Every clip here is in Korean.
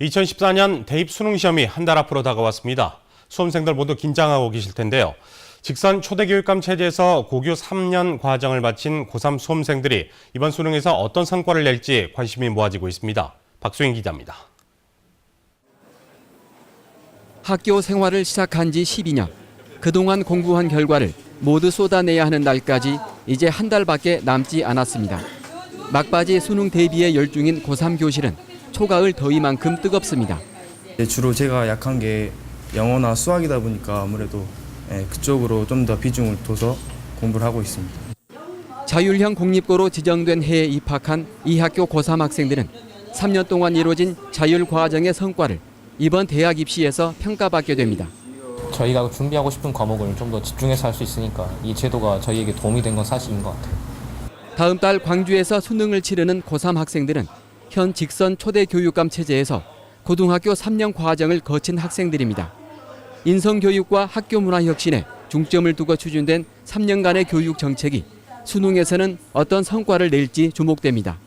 2014년 대입 수능 시험이 한 달 앞으로 다가왔습니다. 수험생들 모두 긴장하고 계실 텐데요. 직선 초대교육감 체제에서 고교 3년 과정을 마친 고3 수험생들이 이번 수능에서 어떤 성과를 낼지 관심이 모아지고 있습니다. 박수인 기자입니다. 학교 생활을 시작한 지 12년. 그동안 공부한 결과를 모두 쏟아내야 하는 날까지 이제 한 달밖에 남지 않았습니다. 막바지 수능 대비에 열중인 고3 교실은 초가을 더위만큼 뜨겁습니다. 네, 주로 제가 약한 게 영어나 수학이다 보니까 아무래도 예, 그쪽으로 좀 더 비중을 둬서 공부를 하고 있습니다. 자율형 공립고로 지정된 해에 입학한 이 학교 고3 학생들은 3년 동안 이루어진 자율 과정의 성과를 이번 대학 입시에서 평가받게 됩니다. 저희가 준비하고 싶은 과목을 좀 더 집중해서 할 수 있으니까 이 제도가 저희에게 도움이 된 건 사실인 것 같아요. 다음 달 광주에서 수능을 치르는 고3 학생들은 현 직선 초대 교육감 체제에서 고등학교 3년 과정을 거친 학생들입니다. 인성교육과 학교 문화 혁신에 중점을 두고 추진된 3년간의 교육 정책이 수능에서는 어떤 성과를 낼지 주목됩니다.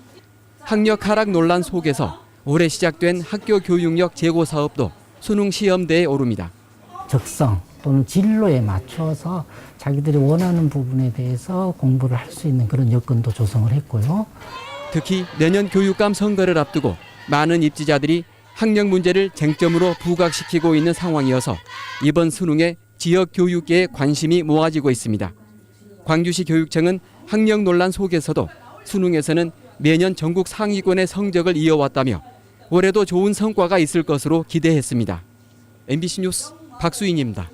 학력 하락 논란 속에서 올해 시작된 학교 교육력 제고 사업도 수능 시험대에 오릅니다. 적성 또는 진로에 맞춰서 자기들이 원하는 부분에 대해서 공부를 할 수 있는 그런 여건도 조성을 했고요. 특히 내년 교육감 선거를 앞두고 많은 입지자들이 학력 문제를 쟁점으로 부각시키고 있는 상황이어서 이번 수능에 지역 교육계에 관심이 모아지고 있습니다. 광주시 교육청은 학력 논란 속에서도 수능에서는 매년 전국 상위권의 성적을 이어왔다며 올해도 좋은 성과가 있을 것으로 기대했습니다. MBC 뉴스 박수인입니다.